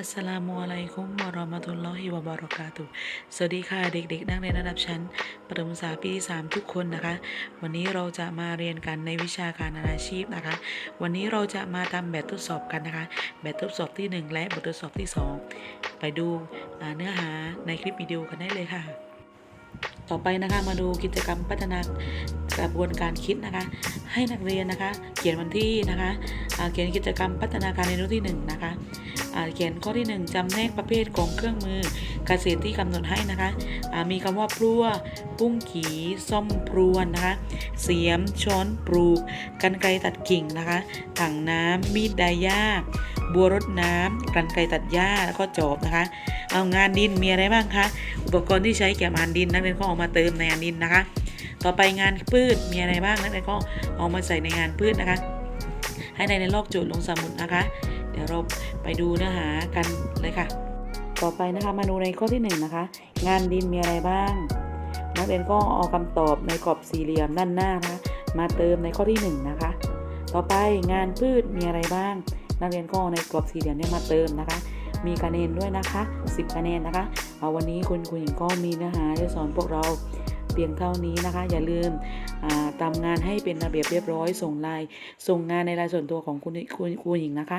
อัสสลามุอะลัยกุมวะราะมะตุลลอฮิวะบะราะกาตุสวัสดีค่ะเด็กๆ นักเรียนระดับชั้น ประถมศึกษาปีที่3ทุกคนนะคะ วันนี้เราจะมาเรียนกันในวิชาการนาชีพนะคะ วันนี้เราจะมาทำแบบทดสอบกันนะคะ แบบทดสอบที่ 1 และบททดสอบที่ 2 ไปดูเนื้อหาในคลิปวิดีโอกันได้เลยค่ะ ต่อไปนะคะมาดูกิจกรรมพัฒนากระบวนการคิดนะคะ ให้นักเรียนนะคะ เขียนวันที่นะคะเขียนกิจกรรมพัฒนาการเรียนรู้ที่หนึ่งนะคะ เขียนข้อที่หนึ่งจำแนกประเภทของเครื่องมือเกษตรที่กำหนดให้นะคะมีคำว่าพลั่วปุ้งขีซ่อมพรวนนะคะ เสียมช้อนปลูกกันไกรตัดกิ่งนะคะ ถังน้ำมีดไดายาบัวรดน้ำกันไกรตัดหญ้าแล้วก็จอบนะคะ เอางานดินมีอะไรบ้างคะอุปกรณ์ที่ใช้เกี่ยวกับงานดินนักเรียนก็เอามาเติมในงานดินนะคะ ต่อไปงานพืชมีอะไรบ้างนักเรียนก็เอามาใส่ในงานพืชนะคะ ให้ในในลอกโจทย์ลงสมุดนะคะ ดี๋ยวเราไปดูเนื้อหากันเลยค่ะ ต่อไปนะคะมาดูในข้อที่หนึ่งนะคะ งานดินมีอะไรบ้างนักเรียนก็เอาคำตอบในกรอบสี่เหลี่ยมด้านหน้านะคะมาเติมในข้อที่หนึ่งนะคะ ต่อไปงานพืชมีอะไรบ้าง นักเรียนก็เอาในกรอบสี่เหลี่ยมเนี่ยมาเติมนะคะ มีคะแนนด้วยนะคะ 10คะแนนนะคะ เอาวันนี้คุณครูหญิงก็มีเนื้อหาจะสอนพวกเราเพียงเท่านี้นะคะ อย่าลืมทำงานให้เป็นระเบียบเรียบร้อย ส่งลน์ส่งงานในไลน์ส่วนตัวของคุณครูครูหญิงนะคะ